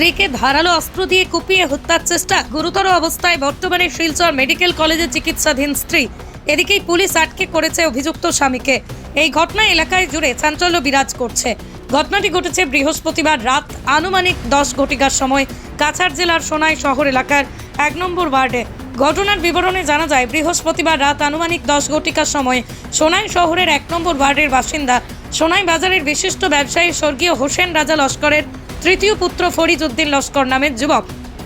স্ত্রীকে ধারালো অস্ত্র দিয়ে কুপিয়ে হত্যার চেষ্টা গুরুতর অবস্থায় বর্তমানে শিলচর মেডিকেল কলেজে চিকিৎসাধীন স্ত্রী। এদিকেই পুলিশ আটকে করেছে অভিযুক্ত স্বামীকে। এই ঘটনা এলাকায় জুড়ে চাঞ্চল্য বিরাজ করছে। ঘটনাটি ঘটেছে বৃহস্পতিবার রাত আনুমানিক দশ ঘটিকার সময় কাছাড় জেলার সোনাই শহর এলাকার এক নম্বর ওয়ার্ডে। ঘটনার বিবরণে জানা যায়, বৃহস্পতিবার রাত আনুমানিক দশ ঘটিকার সময় সোনাই শহরের এক নম্বর ওয়ার্ডের বাসিন্দা সোনাই বাজারের বিশিষ্ট ব্যবসায়ী স্বর্গীয় হোসেন রাজা লস্করের তৃতীয় পুত্র ফরিদ উদ্দিন লস্কর নামের যুবক।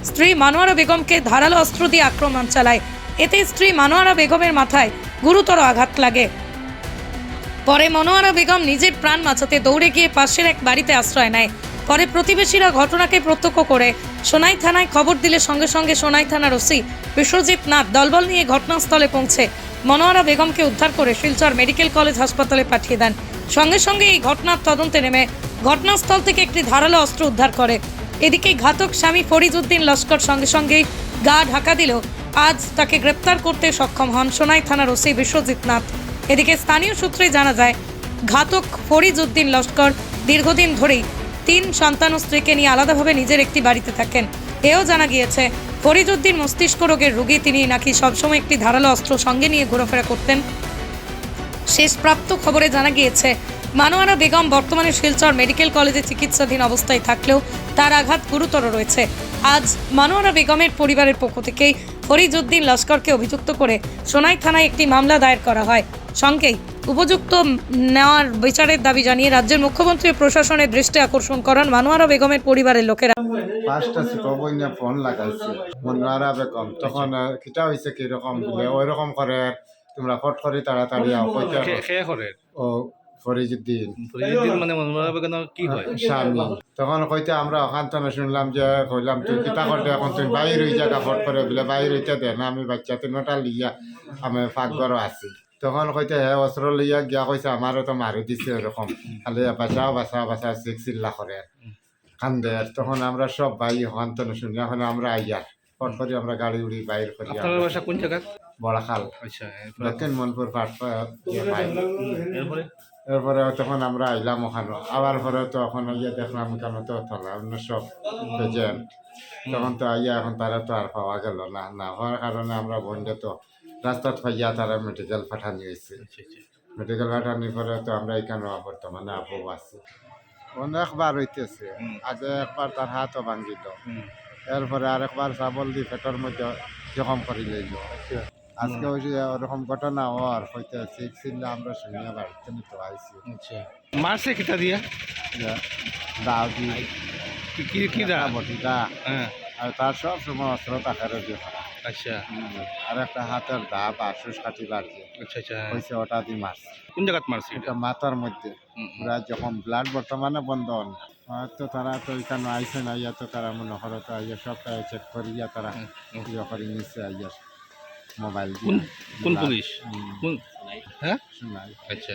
স্ত্রী মানোয়ারা বেগমকে ধারালো অস্ত্র দিয়ে আক্রমণ চালায়। এতে স্ত্রী মানোয়ারা বেগমের মাথায় গুরুতর আঘাত লাগে। পরে মনোয়ারা বেগম নিজের প্রাণ বাঁচাতে দৌড়ে গিয়ে পাশের এক বাড়িতে আশ্রয় নেয়। পরে প্রতিবেশীরা ঘটনাকে প্রত্যক্ষ করে। সোনাই থানায় খবর দিলে সঙ্গে সঙ্গে সোনাই থানার ওসি বিশ্বজিৎ নাথ দলবল নিয়ে ঘটনাস্থলে পৌঁছে মনোয়ারা বেগমকে উদ্ধার করে শিলচর মেডিকেল কলেজ হাসপাতালে পাঠিয়ে দেন। সঙ্গে সঙ্গে এই ঘটনার তদন্তে নেমে ঘটনাস্থল থেকে একটি ধারালো অস্ত্র উদ্ধার করে। এদিকে ঘাতক স্বামী ফরিজউদ্দিন লস্কর সঙ্গে সঙ্গে গা ঢাকা দিল। আজ তাকে গ্রেপ্তার করতে সক্ষম হন সোনাই থানার ওসি বিশ্বজিৎ নাথ। এদিকে স্থানীয় সূত্রে জানা যায়, ঘাতক ফরিজ উদ্দিন লস্কর দীর্ঘদিন ধরেই তিন সন্তান ও স্ত্রীকে নিয়ে আলাদাভাবে নিজের একটি বাড়িতে থাকেন। এও জানা গিয়েছে ফরিজ উদ্দিন মস্তিষ্ক রোগের রোগী, তিনি নাকি সবসময় একটি ধারালো অস্ত্র সঙ্গে নিয়ে ঘোরাফেরা করতেন। শেষ প্রাপ্ত খবরে জানা গিয়েছে মানোয়ারা বেগম বর্তমানে শিলচর মেডিকেল কলেজে চিকিৎসাধীন অবস্থায় থাকলেও তার আঘাত গুরুতর রয়েছে আজ মানোয়ারা বেগমের পরিবারের পক্ষ থেকেই ফরিজউদ্দিন লস্করকে অভিযুক্ত করে সোনাই থানায় একটি মামলা দায়ের করা হয় সঙ্গেই উপযুক্ত নেওয়ার বিচারের দাবি জানিয়ে রাজ্যের মুখ্যমন্ত্রী প্রশাসনের দৃষ্টি আকর্ষণ করান মানোয়ারা বেগমের পরিবারের লোকেরা পাঁচটা ফোন লাগাইছে মনোয়ারা বেগম তখন কিতা হয়েছে কীরকম ওই রকম করে তোমরা ফট করে তাড়াতাড়ি ও ফরিজুদ্দিন। মানে বেগমের কি হয় স্বামী। তখন কইতে আমরা ওখান থেকে শুনলাম যে কইলাম তুই কিতা করতে এখন তুই বাইর হয়ে যা ফট করে বলে বাইর হইতে দে না আমি বাচ্চা তিনটা লিয়া আমি পাকঘর আছি। তখন কইতে হে অস্ত্র লইয়া গিয়া কইছে আমারও তো মারি দিছে ওরকম খালি বাঁচাও বাঁচাও বাঁচাও চিক চিল্লা করে কান্দে আর তখন আমরা সব ভাই ওখান থেকে শুনি এখন আমরা আইয়া ফট করে আমরা গাড়ি উড়ি বাইর করি আপনার বাসা কোন জায়গা বড়াখাল। আচ্ছা দক্ষিণ মনপুর পাট পাই। এরপরে? এরপরে তখন আমরা আইলাম ওখানে। আবার পরে তো এখন ইয়ে দেখলাম ওখানে তো থালা অন্য সব পেজেন্ট তখন তো আইয়া এখন তারা তো আর পাওয়া গেল না না হওয়ার কারণে আমরা বন্ধে তো রাস্তাত পাইয়া তারা মেডিকেল পাঠানি হয়েছে আচ্ছা আচ্ছা। মেডিকেল পাঠানির পরে তো আমরা এখানে বর্তমানে আপু আছি। অনেকবার হইতেছে। আগে একবার তার হাতও ভাঙ্গিল। হুম। এরপরে আরেকবার চাবল দি পেটের মধ্যে জখম করে লইল আজকে ওই যে ওরকম ঘটনা হওয়ার হইতে সিক চিল্লা আমরা শুনিয়া বাড়িতে তো আইছি। আচ্ছা। মারছে কিতা দিয়া? দাও দি। কি কি দা হ্যাঁ। আর তার সব সময় অস্ত্র দিয়ে আচ্ছা। আর একটা হাতের দা বা কাটি বাড়ছে আচ্ছা আচ্ছা। হয়েছে ওটা দিয়ে মারছে। কোন জায়গাত মারছে এটা? মাথার মধ্যে। পুরা যখন ব্লাড বর্তমানে বন্ধ হন তো তারা তো এখানে আইসে না ইয়া তো তারা মনে করে তো আইয়া সব চেক করিয়া তারা। ইয়ে করে আইয়া। মোবাইল কোন পুলিশ? কোন হ্যাঁ? আচ্ছা।